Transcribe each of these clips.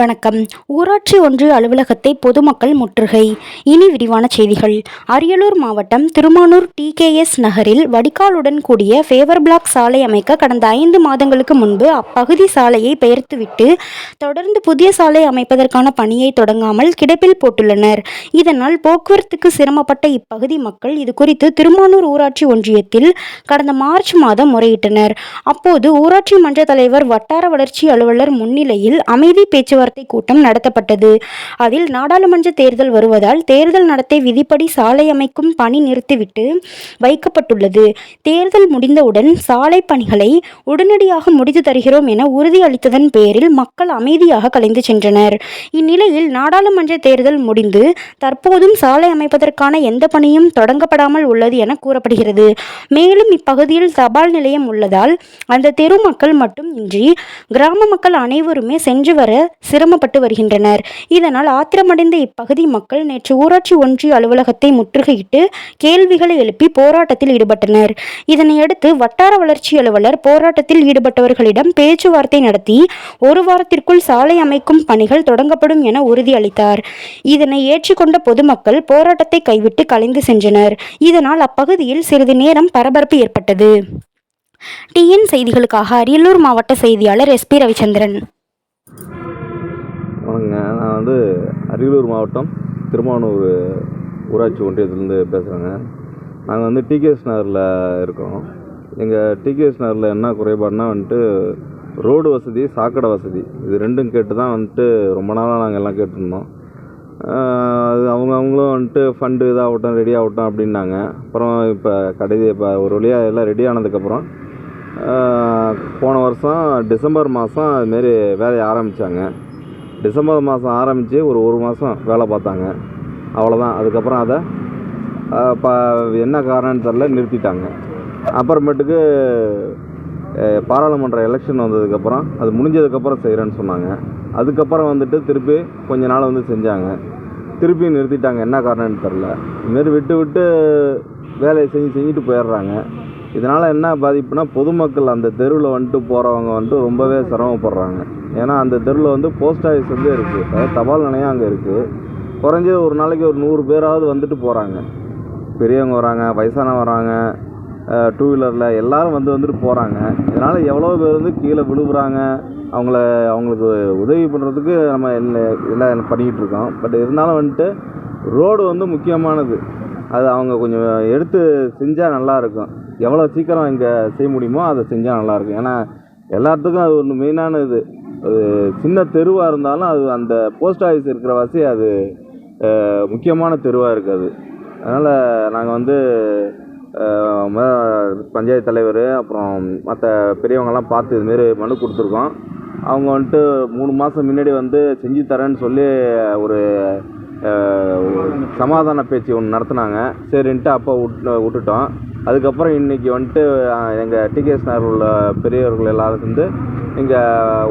வணக்கம். ஊராட்சி ஒன்றிய அலுவலகத்தை பொதுமக்கள் முற்றுகை. இனி விரிவான செய்திகள். அரியலூர் மாவட்டம் திருமானூர் டிகேஎஸ் நகரில் வடிகாலுடன் கூடிய ஃபேவர் பிளாக் சாலை அமைக்க கடந்த ஐந்து மாதங்களுக்கு முன்பு அப்பகுதி சாலையை பெயர்த்துவிட்டு தொடர்ந்து புதிய சாலை அமைப்பதற்கான பணியை தொடங்காமல் கிடப்பில் போட்டுள்ளனர். இதனால் போக்குவரத்துக்கு சிரமப்பட்ட இப்பகுதி மக்கள் இது குறித்து திருமானூர் ஊராட்சி ஒன்றியத்தில் கடந்த மார்ச் மாதம் முறையிட்டனர். அப்போது ஊராட்சி மன்ற தலைவர் வட்டார வளர்ச்சி அலுவலர் முன்னிலையில் அமைதி பேச்சுவார்த்தை பேச்சுவார்த்தை கூட்டம் நடத்தப்பட்டது. அதில் நாடாளுமன்ற தேர்தல் வருவதால் தேர்தல் நடத்தை விதிப்படி சாலை அமைக்கும் பணி நிறுத்திவிட்டு வைக்கப்பட்டுள்ளது. தேர்தல் முடிந்தவுடன் சாலை பணிகளை உடனடியாக முடித்து தருகிறோம் என உறுதியளித்ததன் பேரில் மக்கள் அமைதியாக கலைந்து சென்றனர். இந்நிலையில் நாடாளுமன்ற தேர்தல் முடிந்து தற்போதும் சாலை அமைப்பதற்கான எந்த பணியும் தொடங்கப்படாமல் உள்ளது என கூறப்படுகிறது. மேலும் இப்பகுதியில் தபால் நிலையம் உள்ளதால் அந்த தெரு மக்கள் மட்டும் இன்றி கிராம மக்கள் அனைவருமே சென்று வர சிரமப்பட்டு வருகின்றனர். இதனால் ஆத்திரமடைந்த இப்பகுதி மக்கள் நேற்று ஊராட்சி ஒன்றிய அலுவலகத்தை முற்றுகையிட்டு கேள்விகளை எழுப்பி போராட்டத்தில் ஈடுபட்டனர். இதனையடுத்து வட்டார வளர்ச்சி அலுவலர் போராட்டத்தில் ஈடுபட்டவர்களிடம் பேச்சுவார்த்தை நடத்தி ஒரு வாரத்திற்குள் சாலை அமைக்கும் பணிகள் தொடங்கப்படும் என உறுதியளித்தார். இதனை ஏற்றுக்கொண்ட பொதுமக்கள் போராட்டத்தை கைவிட்டு கலைந்து சென்றனர். இதனால் அப்பகுதியில் சிறிது நேரம் பரபரப்பு ஏற்பட்டது. டிஎன் செய்திகளுக்காக அரியலூர் மாவட்ட செய்தியாளர் எஸ்பி ரவிச்சந்திரன். வணக்கங்க. நான் வந்து அரியலூர் மாவட்டம் திருமானூர் ஊராட்சி ஒன்றியத்துலேருந்து பேசுகிறேங்க நாங்கள் வந்து டிகேஎஸ் நகரில் இருக்கோம். எங்கள் டிகேஎஸ் நகரில் என்ன குறைபாடுனா வந்துட்டு ரோடு வசதி சாக்கடை வசதி. இது ரெண்டும் கேட்டு தான் வந்துட்டு ரொம்ப நாளாக நாங்கள் எல்லாம் கேட்டிருந்தோம். அது அவங்க அவங்களும் வந்துட்டு ஃபண்டு இதாகட்டும் ரெடி ஆகட்டும் அப்படின்னாங்க. அப்புறம் இப்போ கடைசி இப்போ ஒரு வழியாக எல்லாம் ரெடி ஆனதுக்கப்புறம் போன வருஷம் டிசம்பர் மாதம் அதுமாரி வேலையை ஆரம்பித்தாங்க டிசம்பர் மாதம் ஆரம்பித்து ஒரு ஒரு மாதம் வேலை பார்த்தாங்க. அவ்வளோதான் அதுக்கப்புறம் அதை இப்போ ப என்ன காரணம்னு தெரில நிறுத்திட்டாங்க. அப்புறமேட்டுக்கு பாராளுமன்ற எலெக்ஷன் வந்ததுக்கப்புறம் அது முடிஞ்சதுக்கப்புறம் செய்கிறேன்னு சொன்னாங்க. அதுக்கப்புறம் வந்துட்டு திருப்பி கொஞ்ச நாள் வந்து செஞ்சாங்க. திருப்பி நிறுத்திட்டாங்க. என்ன காரணம்னு தெரில இதுமாரி விட்டு விட்டு வேலையை செஞ்சு செஞ்சுட்டு போயிடுறாங்க. இதனால் என்ன பாதிப்புனா பொதுமக்கள் அந்த தெருவில் வந்துட்டு போகிறவங்க வந்துட்டு ரொம்பவே சிரமப்படுறாங்க. ஏன்னா அந்த தெருவில் வந்து போஸ்ட் ஆஃபீஸ் வந்து இருக்குது அதாவது தபால் நிலையம் அங்கே இருக்குது குறைஞ்சது ஒரு நாளைக்கு ஒரு நூறு பேராவது வந்துட்டு போகிறாங்க பெரியவங்க வராங்க வயசானவங்க வராங்க டூ வீலரில் எல்லோரும் வந்து வந்துட்டு போகிறாங்க இதனால் எவ்வளோ பேர் வந்து கீழே விழுகுறாங்க அவங்கள அவங்களுக்கு உதவி பண்ணுறதுக்கு நம்ம எல்லா எல்லாம் பண்ணிக்கிட்டு இருக்கோம். பட் இருந்தாலும் வந்துட்டு ரோடு வந்து முக்கியமானது. அது அவங்க கொஞ்சம் எடுத்து செஞ்சால் நல்லாயிருக்கும் எவ்வளோ சீக்கிரம் இங்கே செய்ய முடியுமோ அதை செஞ்சால் நல்லாயிருக்கும் ஏன்னா எல்லாத்துக்கும் அது ஒன்று மெயினான இது. சின்ன தெருவாக இருந்தாலும் அது அந்த போஸ்ட் ஆஃபீஸ் இருக்கிற வாசி அது முக்கியமான தெருவாக இருக்குது. அதனால் நாங்கள் வந்து பஞ்சாயத்து தலைவர் அப்புறம் மற்ற பெரியவங்கெல்லாம் பார்த்து இதுமாரி மனு கொடுத்துருக்கோம். அவங்க வந்துட்டு மூணு மாதம் முன்னாடி வந்து செஞ்சு தரேன்னு சொல்லி ஒரு சமாதான பேச்சு ஒன்று நடத்துனாங்க. சரின்ட்டு அப்போ விட்டு விட்டுட்டோம். அதுக்கப்புறம் இன்றைக்கி வந்துட்டு எங்கள் டிகேஎஸ் நகர் உள்ள பெரியவர்கள் எல்லாரும் சேர்ந்து இங்கே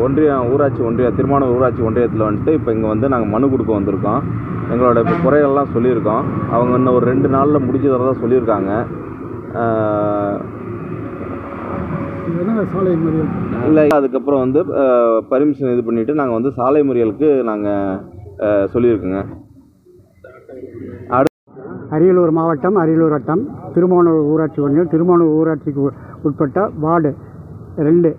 ஒன்றியம் ஊராட்சி ஒன்றியம் திருமானூர் ஊராட்சி ஒன்றியத்தில் வந்துட்டு இப்போ இங்கே வந்து நாங்கள் மனு கொடுக்க வந்திருக்கோம். எங்களோட இப்போ குறைகள்லாம் சொல்லியிருக்கோம். அவங்க இன்னும் ஒரு ரெண்டு நாளில் முடிச்சு தரதா சொல்லியிருக்காங்க இல்லை அதுக்கப்புறம் வந்து பர்மிஷன் இது பண்ணிவிட்டு நாங்கள் வந்து சாலை மறியலுக்கு நாங்கள் சொல்லியிருக்கோங்க. அரியலூர் மாவட்டம் அரியலூர் வட்டம் திருமானூர் ஊராட்சி ஒன்றியம் திருமானூர் ஊராட்சிக்கு உட்பட்ட வார்டு ரெண்டு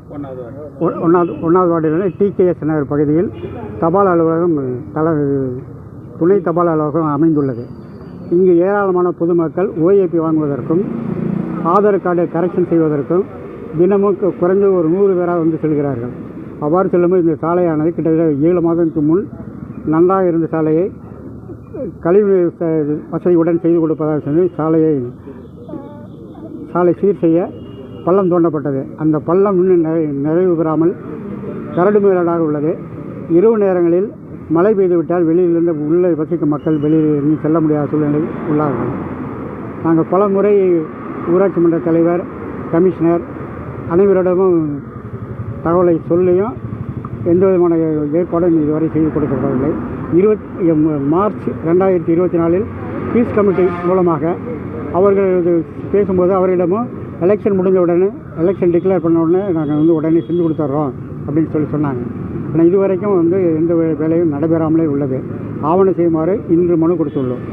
ஒ- ஒன்றாவது ஒன்றாவது வார்டில் டிகேஎஸ் நகர் பகுதியில் தபால் அலுவலகம் தல துணை தபால் அலுவலகம் அமைந்துள்ளது. இங்கு ஏராளமான பொதுமக்கள் ஓஏபி வாங்குவதற்கும் ஆதார் கார்டை கரெக்ஷன் செய்வதற்கும் தினமும் கு- குறைஞ்சது ஒரு நூறு பேராக வந்து செல்கிறார்கள். அவ்வாறு செல்லும்போது இந்த சாலையானது கிட்டத்தட்ட ஏழு மாதத்துக்கு முன் நன்றாக இருந்த சாலையை கழிவுநீர் ச- வசதியுடன் செய்து கொடுப்பதாக சொல்லி சாலையை சாலை சீர் செய்ய பள்ளம் தோண்டப்பட்டது. அந்த பள்ளம் இன்னும் நிறை- நிறைவு பெறாமல் கரடு மேலாக உள்ளது. இரவு நேரங்களில் மழை பெய்துவிட்டால் வெளியிலிருந்து உள்ளே வசிக்கும் மக்கள் வெளியில் இருந்து செல்ல முடியாத சூழ்நிலை உள்ளார்கள் நாங்கள் பல முறை ஊராட்சி மன்ற தலைவர் கமிஷனர் அனைவரிடமும் தகவலை சொல்லியும் எந்த விதமான ஏற்பாடும் இதுவரை செய்து கொடுக்கப்படவில்லை. இருபத்தி மார்ச் ரெண்டாயிரத்தி இருபத்தி நாலில் பீஸ் கமிட்டி மூலமாக அவர்கள் பேசும்போது அவரிடமும் எலெக்ஷன் முடிஞ்ச உடனே எலெக்ஷன் டிக்ளேர் பண்ண உடனே நாங்கள் வந்து உடனே செஞ்சு கொடுத்துட்றோம் அப்படின்னு சொல்லி சொன்னாங்க. ஆனால் இதுவரைக்கும் வந்து எந்த வேலையும் நடைபெறாமலே உள்ளது. ஆவணம் செய்யுமாறு இன்று மனு கொடுத்துள்ளோம்.